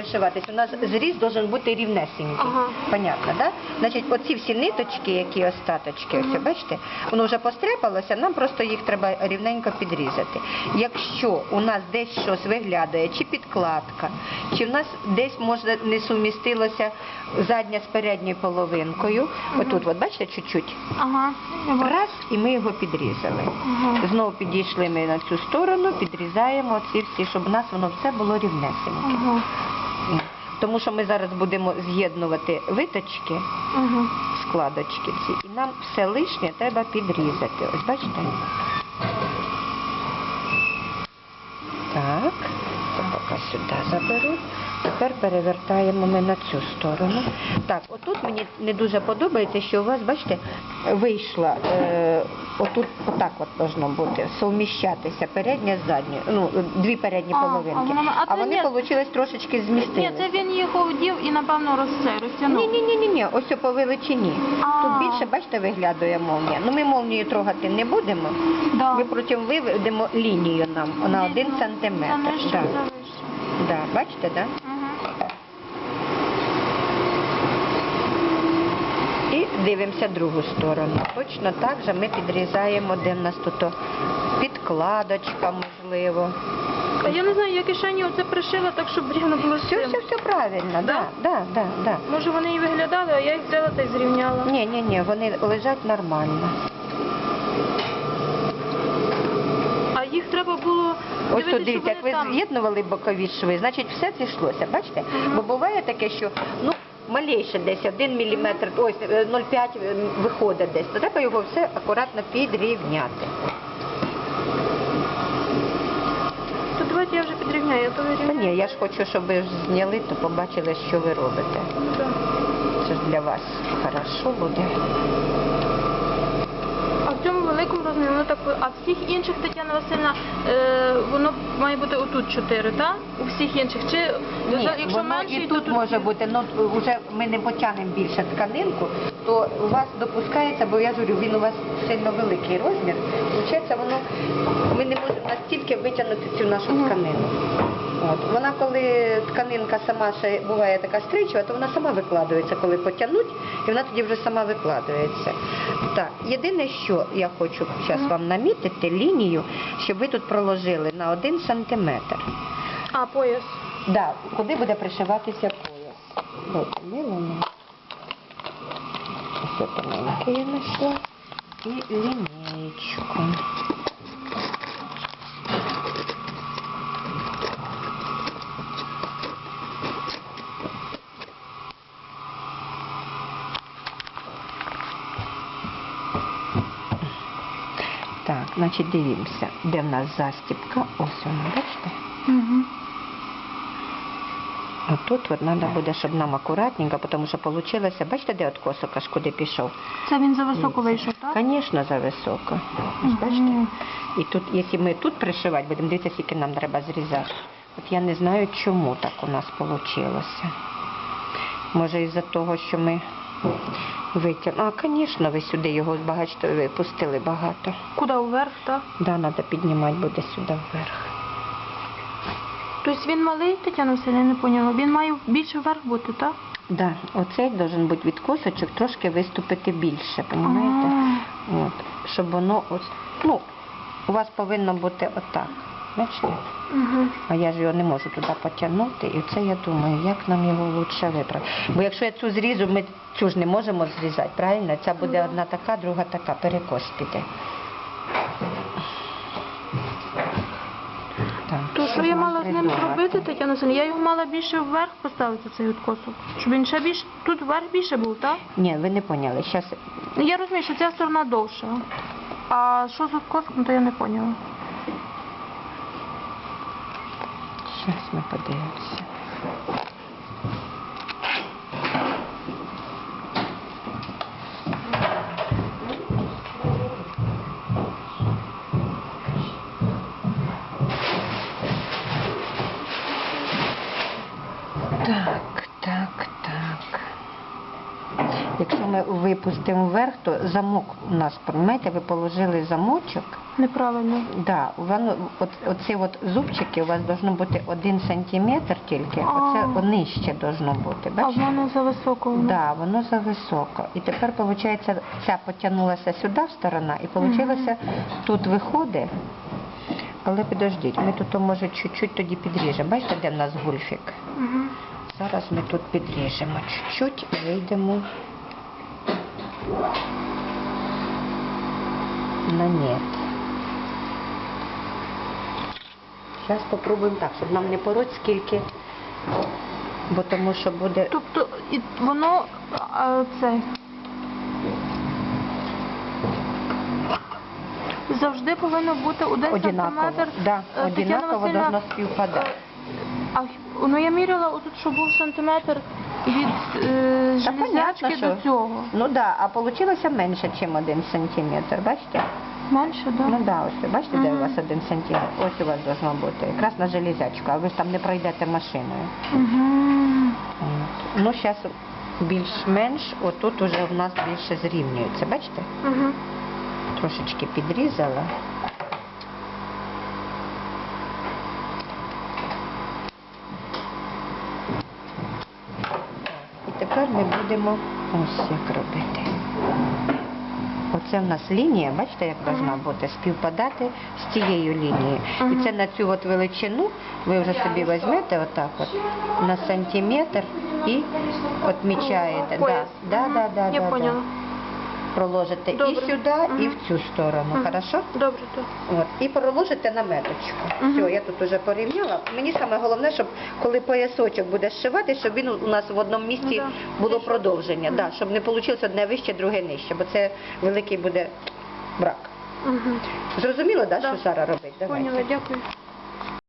Пришиватись. У нас зріз должен бути рівнесенький. Ага. Понятно, да? Значить, оці всі ниточки, які остаточки, ось, бачите, воно вже пострепалося, нам просто їх треба рівненько підрізати. Якщо у нас десь щось виглядає, чи підкладка, чи в нас десь може не сумістилося задня з передньою половинкою, отут, от, бачите, чуть-чуть, Ага. раз, і ми його підрізали. Ага. Знову підійшли ми на цю сторону, підрізаємо ці всі, щоб у нас воно все було рівнесеньке. Ага. Тому що ми зараз будемо з'єднувати виточки, Ага. складочки ці, і нам все лишнє треба підрізати. Ось бачите? Так, поки сюди заберу. Тепер перевертаємо ми на цю сторону. Так, отут мені не дуже подобається, що у вас, бачите, вийшла, е, отут отак от должно бути, совміщатися передня з задньою, ну, дві передні А, половинки. а воно- а А вони, ні. вийшли трошечки. Ні, це він їх одів і напевно розце, розтягнув. Ні, ні, ні, ні, ні, ось по величині. А. Тут більше, бачите, виглядає молнія. Ну ми молнію трогати не будемо. Да. Ми потім виведемо лінію нам на один Видно. сантиметр. Нижче, Да. це вище. Да. Бачите, да? Ага. І дивимося другу сторону. Точно так же ми підрізаємо, де в нас тут підкладочка, можливо. А я не знаю, я кишені оце пришила так, щоб рівно було з Все, цим. все, все правильно, да, Да? да, да. Може вони і виглядали, а я їх взяла та й зрівняла. Ні, ні, ні, вони лежать нормально. А їх треба було Ось дивитися, тут дивіться, щоб як ви там- з'єднували бокові шви, значить все зійшлося, бачите? Бо буває таке, що ну малейше десь 1 мм, ось е, 0,5 виходить десь, то треба його все акуратно підрівняти. То давайте я вже підрівняю, я то Та ні, я ж хочу, щоб ви ж зняли, то побачили, що ви робите. Ну. Це ж для вас хорошо буде. А в цьому великому розмірі воно так, а всіх інших Тетяна Васильівна, е, воно має бути отут 4, так? У всіх інших. Чи Ні, якщо воно менше, і то тут може бути, ну вже ми не потягнемо більше тканинку, то у вас допускається, бо я говорю, він у вас сильно великий розмір. Получається, воно ми не можемо настільки витягнути цю нашу тканину. От. Вона, коли тканинка сама ще буває така стрічова, то вона сама викладується, коли потягнуть, і вона тоді вже сама викладується. Так, єдине, що я хочу зараз вам намітити лінію, щоб ви тут проложили на один сантиметр. А, пояс. Да, куди буде пришиватися пояс. Дайте милому. Ось тоненьке я знайшла. І лінійку. Так, значить дивимося, де в нас застіпка. Ось вона, бачите? Угу. Отут от треба буде, щоб нам акуратненько, тому що вийшло, бачите, де от косок аж куди пішов? Це він за високо вийшов, так? Звісно, за високо. Ось бачите? І тут, якщо ми тут пришивати будемо, дивіться, скільки нам треба зрізати. От я не знаю, чому так у нас вийшло. Може, із-за того, що ми витягнули. А, звісно, ви сюди його бачите, ви пустили багато. Куди вверх, так? Да, треба піднімати буде сюди вверх. Тобто він малий, Тетяна Васильівна, не поняла. Він має більше вверх бути, так? Да, оцей должен бути від косочок трошки виступити більше, розумієте? От, щоб воно ось, ну, у вас повинно бути отак. Бачите? Угу. А я ж його не можу туди потягнути, і це я думаю, як нам його лучше виправити. Бо якщо я цю зрізу, ми цю ж не можемо зрізати, правильно? Ця буде да. одна така, друга така, перекос піде. Мала з ним зробити, Тетяна Васильівна? Я його мала більше вверх поставити, цей відкосок. Щоб він ще більше, тут вверх більше був, так? Ні, ви не поняли. Зараз Ну, Я розумію, що ця сторона довша. А що з коском, то я не поняла. Зараз ми подивимося. Якщо ми випустимо вверх, то замок у нас, розумієте, ви положили замочок, неправильно. Да, воно, от, оці от зубчики у вас должно бути один сантиметр тільки, А. оце нижче должно бути. А в Бачите? мене за високо. воно. Да, воно зависоко. І тепер, виходить, ця потягнулася сюди в сторона, і вийшло, тут виходить. Але підождіть, ми тут, може, чуть-чуть тоді підріжемо. Бачите, де в нас гульфік? Мгм. Зараз ми тут підріжемо чуть-чуть вийдемо на нет. Зараз спробуємо так, щоб нам не пороть скільки, бо тому що буде Тобто і воно а, це завжди повинно бути один одинаково. сантиметр. Да, Е, Тетяна одинаково Василівна, должно співпадати. А ну я міряла отут, що був сантиметр від е, Та понятно, железячки що. до цього. Ну да, а вийшло менше, ніж один сантиметр, бачите? Менше, так? Ну да, ось бачите, де у вас один сантиметр? Ось у вас должно бути. Якраз на железячку, а ви ж там не пройдете машиною. Угу. От. Ну, зараз більш-менш, отут уже в нас більше зрівнюється. Бачите? Угу. Трошечки підрізала. І тепер ми будемо ось як робити. Оце в нас лінія, бачите, як должна бути, співпадати з цією лінією. І це на цю от величину ви вже собі візьмете отак от на сантиметр і отмічаєте. Да, да, да, да, да, да. Проложите Добре. і сюди, і в цю сторону. Мгм. Хорошо? Добре, так. От. І проложите на меточку. Мгм. Все, я тут уже порівняла. Мені саме головне, щоб коли поясочок буде зшивати, щоб він у нас в одному місці Ну, да. було продовження. Да, щоб не вийшло одне вище, друге нижче, бо це великий буде брак. Угу. Зрозуміло, да, Да. що зараз робити? Давайте. Поняла, дякую.